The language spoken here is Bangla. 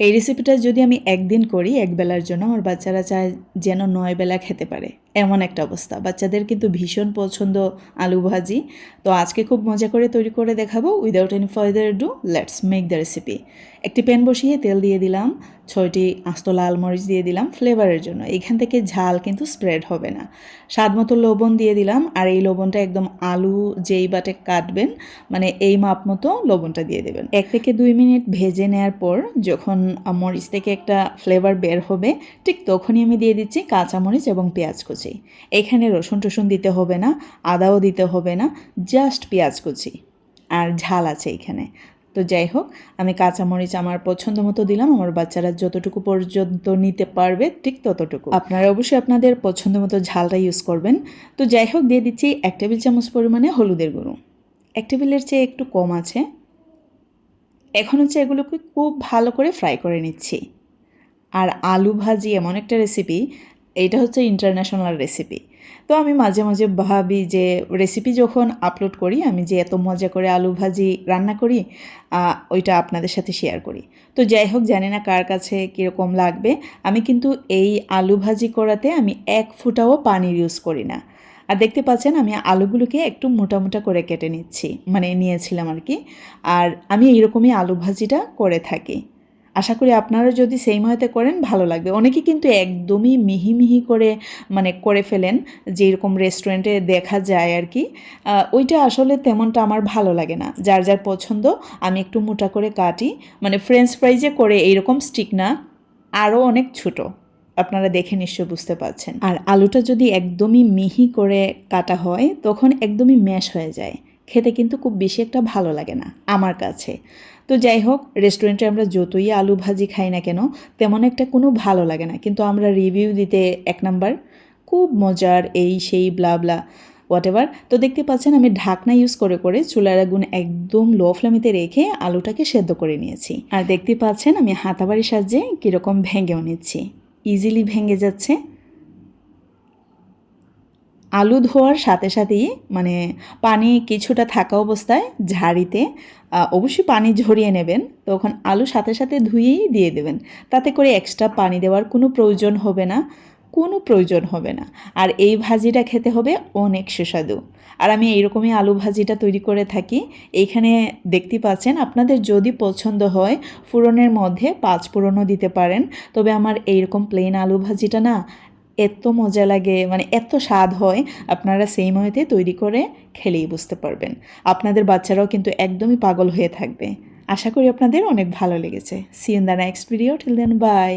এই রেসিপিটা যদি আমি একদিন করি, একবেলার জন্য, আমার বাচ্চারা চায় যেন নয় বেলা খেতে পারে। এমন একটা অবস্থা। বাচ্চাদের কিন্তু ভীষণ পছন্দ আলু ভাজি। তো আজকে খুব মজা করে তৈরি করে দেখাবো। Without any further do let's make the recipe একটি প্যান বসিয়ে তেল দিয়ে দিলাম। ছয়টি আস্ত লাল মরিচ দিয়ে দিলাম ফ্লেভারের জন্য। এখান থেকে ঝাল কিন্তু স্প্রেড হবে না। স্বাদ মতো লবণ দিয়ে দিলাম। আর এই লবণটা একদম আলু যেই বাটে কাটবেন মানে এই মাপ মতো লবণটা দিয়ে দেবেন। এক থেকে দুই মিনিট ভেজে নেওয়ার পর যখন মরিচ থেকে একটা ফ্লেভার বের হবে, ঠিক তখনই আমি দিয়ে দিচ্ছি কাঁচামরিচ এবং পেঁয়াজ কুচি। এখানে রসুন টসুন দিতে হবে না, আদাও দিতে হবে না জাস্ট পেঁয়াজ কুচি। আর ঝাল আছে এখানে। তো যাই হোক, আমি কাঁচামরিচ আমার পছন্দ মতো দিলাম, আমার বাচ্চারা যতটুকু পর্যন্ত নিতে পারবে ঠিক ততটুকু। আপনারা অবশ্যই আপনাদের পছন্দ মতো ঝালটা ইউজ করবেন। তো যাই হোক, দিয়ে দিচ্ছি এক টেবিল চামচ পরিমাণে হলুদের গুঁড়ো। এক টেবিলের চেয়ে একটু কম আছে। এখন হচ্ছে এগুলোকে খুব ভালো করে ফ্রাই করে নিচ্ছি। আর আলু ভাজি এমন একটা রেসিপি এটা হচ্ছে ইন্টারন্যাশনাল রেসিপি তো আমি মাঝে মাঝে ভাবি যে রেসিপি যখন আপলোড করি, আমি যে এত মজা করে আলু ভাজি রান্না করি ওইটা আপনাদের সাথে শেয়ার করি। তো যাই হোক, জানি না কার কাছে কীরকম লাগবে। আমি কিন্তু এই আলু ভাজি করাতে আমি এক ফুটাও পানির ইউজ করি না। আর দেখতে পাচ্ছেন, আমি আলুগুলোকে একটু মোটা মোটা করে কেটে নিচ্ছি মানে নিয়েছিলাম আর কি। আর আমি এইরকমই আলু ভাজিটা করে থাকি। আশা করি আপনারা যদি সেই ময়তে করেন, ভালো লাগবে। অনেকে কিন্তু একদমই মিহি মিহি করে মানে করে ফেলেন যে এরকম রেস্টুরেন্টে দেখা যায় আর কি। ওইটা আসলে তেমনটা আমার ভালো লাগে না। যার যার পছন্দ, আমি একটু মোটা করে কাটি। মানে ফ্রেঞ্চ ফ্রাইজে করে এইরকম স্টিক না আরও অনেক ছোটো। আপনারা দেখে নিশ্চয় বুঝতে পারছেন। আর আলুটা যদি একদমই মিহি করে কাটা হয়, তখন একদমই ম্যাশ হয়ে যায়। খেতে কিন্তু খুব বেশি একটা ভালো লাগে না, আমার কাছে। তো যাই হোক রেস্টুরেন্টে আমরা যতই আলু ভাজি খাই না কেন, তেমন একটা কোনো ভালো লাগে না। কিন্তু আমরা রিভিউ দিতে এক নাম্বার খুব মজার এই সেই ব্লা ব্লা হোয়াট এভার তো দেখতে পাচ্ছেন আমি ঢাকনা ইউজ করে করে চুলার আগুন একদম লো ফ্লেমেতে রেখে আলুটাকে সেদ্ধ করে নিয়েছি। আর দেখতে পাচ্ছেন আমি হাতাবাড়ির সাহায্যে কীরকম ভেঙেও নিচ্ছি। ইজিলি ভেঙে যাচ্ছে। আলু ধোয়ার সাথে সাথেই মানে পানি কিছুটা থাকা অবস্থায় ঝাড়িতে অবশ্যই পানি ঝরিয়ে নেবেন। তখন আলু সাথে সাথে ধুয়েই দিয়ে দেবেন। তাতে করে এক্সট্রা পানি দেওয়ার কোনো প্রয়োজন হবে না, কোনো প্রয়োজন হবে না। আর এই ভাজিটা খেতে হবে অনেক সুস্বাদু। আর আমি এইরকমই আলু ভাজিটা তৈরি করে থাকি। এইখানে দেখতে পাচ্ছেন, আপনাদের যদি পছন্দ হয় ফুরনের মধ্যে পাঁচ ফুরনও দিতে পারেন। তবে আমার এইরকম প্লেন আলু ভাজিটা না এত মজা লাগে মানে এত স্বাদ হয়, আপনারা সেই ময়েতে তৈরি করে খেলেই বুঝতে পারবেন। আপনাদের বাচ্চারাও কিন্তু একদমই পাগল হয়ে থাকবে। আশা করি আপনাদের অনেক ভালো লেগেছে। See in the next video till then bye